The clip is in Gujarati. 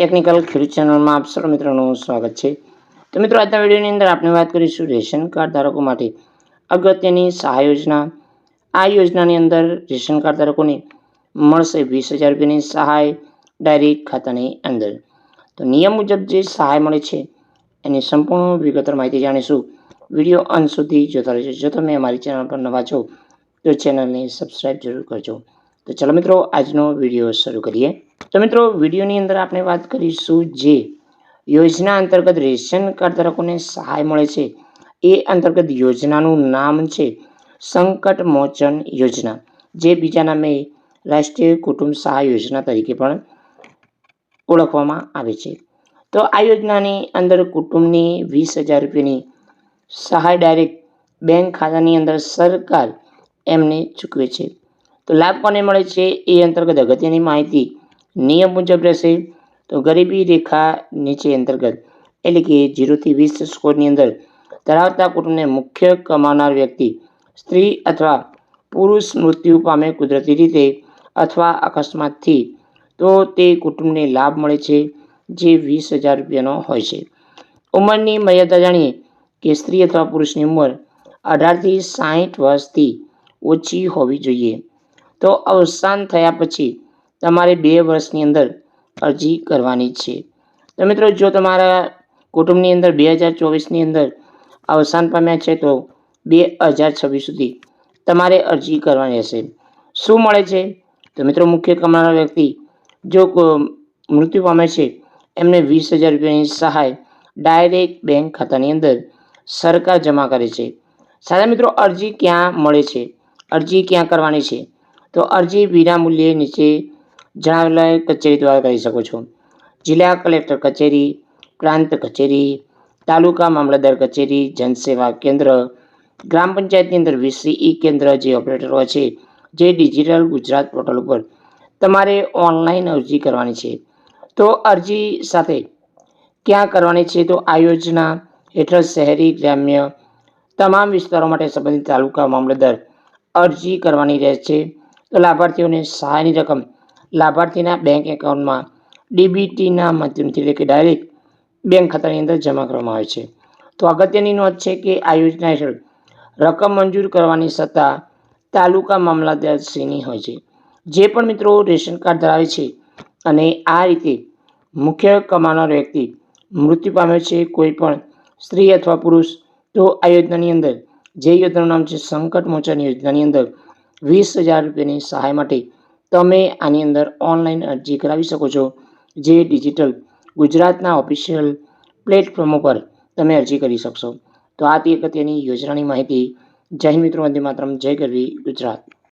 ટેકનિકલ ખેડૂત ચેનલમાં આપ સર્વ મિત્રોનું સ્વાગત છે. તો મિત્રો, આજના વિડીયોની અંદર આપણે વાત કરીશું રેશન કાર્ડ ધારકો માટે. અગત્યની સહાય યોજના. આ યોજનાની અંદર રેશન કાર્ડ ધારકોને મળશે વીસ હજાર રૂપિયાની સહાય ડાયરેક્ટ ખાતાની અંદર. તો નિયમ મુજબ જે સહાય મળે છે, એની સંપૂર્ણ વિગતવાર માહિતી જાણીશું. વીડિયો અંત સુધી જોતા રહેજો. જો તમે અમારી ચેનલ પર નવા છો, તો ચેનલને સબસ્ક્રાઈબ જરૂર કરજો. તો ચલો મિત્રો, આજનો વીડિયો શરૂ કરીએ. તો મિત્રો, વિડીયોની અંદર આપણે વાત કરીશું જે યોજના અંતર્ગત રેશન કાર્ડ ધારકોને સહાય મળે છે. એ અંતર્ગત યોજનાનું નામ છે સંકટ મોચન યોજના, જે બીજા નામે રાષ્ટ્રીય કુટુંબ સહાય યોજના તરીકે પણ ઓળખવામાં આવે છે. તો આ યોજનાની અંદર કુટુંબની વીસ હજાર રૂપિયાની સહાય ડાયરેક્ટ બેંક ખાતાની અંદર સરકાર એમને ચૂકવે છે. તો લાભ કોને મળે છે? એ અંતર્ગત અગત્યની માહિતી નિયમ મુજબ રહેશે. તો ગરીબી રેખા નીચે અંતર્ગત, એટલે કે જીરોથી વીસ સ્કોરની અંદર, ધરાવતા કુટુંબને મુખ્ય કમાનાર વ્યક્તિ, સ્ત્રી અથવા પુરુષ મૃત્યુ પામે કુદરતી રીતે અથવા અકસ્માતથી, તો તે કુટુંબને લાભ મળે છે, જે વીસ હજાર રૂપિયાનો હોય છે. ઉંમરની મર્યાદા જાણીએ કે સ્ત્રી અથવા પુરુષની ઉંમર અઢારથી સાહીઠ વર્ષથી ઓછી હોવી જોઈએ. તો અવસાન થયા પછી તમારે બે વર્ષની અંદર અરજી કરવાની છે. તો મિત્રો, જો તમારા કુટુંબની અંદર બે હજાર ચોવીસની અંદર અવસાન પામ્યા છે, તો બે હજાર છવ્વીસ સુધી તમારે અરજી કરવાની હશે. શું મળે છે? તો મિત્રો, મુખ્ય કમાનાર વ્યક્તિ જો મૃત્યુ પામે છે, એમને વીસ હજાર રૂપિયાની સહાય ડાયરેક્ટ બેંક ખાતાની અંદર સરકાર જમા કરે છે. સારા મિત્રો, અરજી ક્યાં મળે છે? અરજી ક્યાં કરવાની છે? તો અરજી વિના મૂલ્યે નીચે જણાવેલા કચેરી દ્વારા કરી શકો છો. જિલ્લા કલેક્ટર કચેરી, પ્રાંત કચેરી, તાલુકા મામલતદાર કચેરી, જનસેવા કેન્દ્ર, ગ્રામ પંચાયતની અંદર વીસીઈ કેન્દ્ર જે ઓપરેટરો છે, જે ડિજિટલ ગુજરાત પોર્ટલ ઉપર તમારે ઓનલાઈન અરજી કરવાની છે. તો અરજી સાથે ક્યાં કરવાની છે? તો આ યોજના હેઠળ શહેરી, ગ્રામ્ય તમામ વિસ્તારો માટે સંબંધિત તાલુકા મામલતદાર અરજી કરવાની રહે છે તો લાભાર્થીઓને સહાયની રકમ લાભાર્થીના બેંક એકાઉન્ટમાં ડીબીટીના માધ્યમથી એટલે કે ડાયરેક્ટ બેંક ખાતાની અંદર જમા કરવામાં આવે છે. તો અગત્યની નોંધ છે કે આ યોજના હેઠળ રકમ મંજૂર કરવાની સત્તા તાલુકા મામલતદારશ્રીની હોય છે. જે પણ મિત્રો રેશન કાર્ડ ધરાવે છે અને આ રીતે મુખ્ય કમાનાર વ્યક્તિ મૃત્યુ પામ્યો છે, કોઈ પણ સ્ત્રી અથવા પુરુષ, તો આ યોજનાની અંદર જે યોજનાનું નામ છે સંકટ મોચન યોજનાની અંદર વીસ હજાર રૂપિયાની સહાય માટે તમે આની અંદર ઓનલાઈન અરજી કરાવી શકો છો. જે ડિજિટલ ગુજરાતના ઓફિશિયલ પ્લેટફોર્મ ઉપર તમે અરજી કરી શકશો. તો આ તે અગત્યની યોજનાની માહિતી. જય મિત્રો, વંદે માતરમ. જય ગરવી ગુજરાત.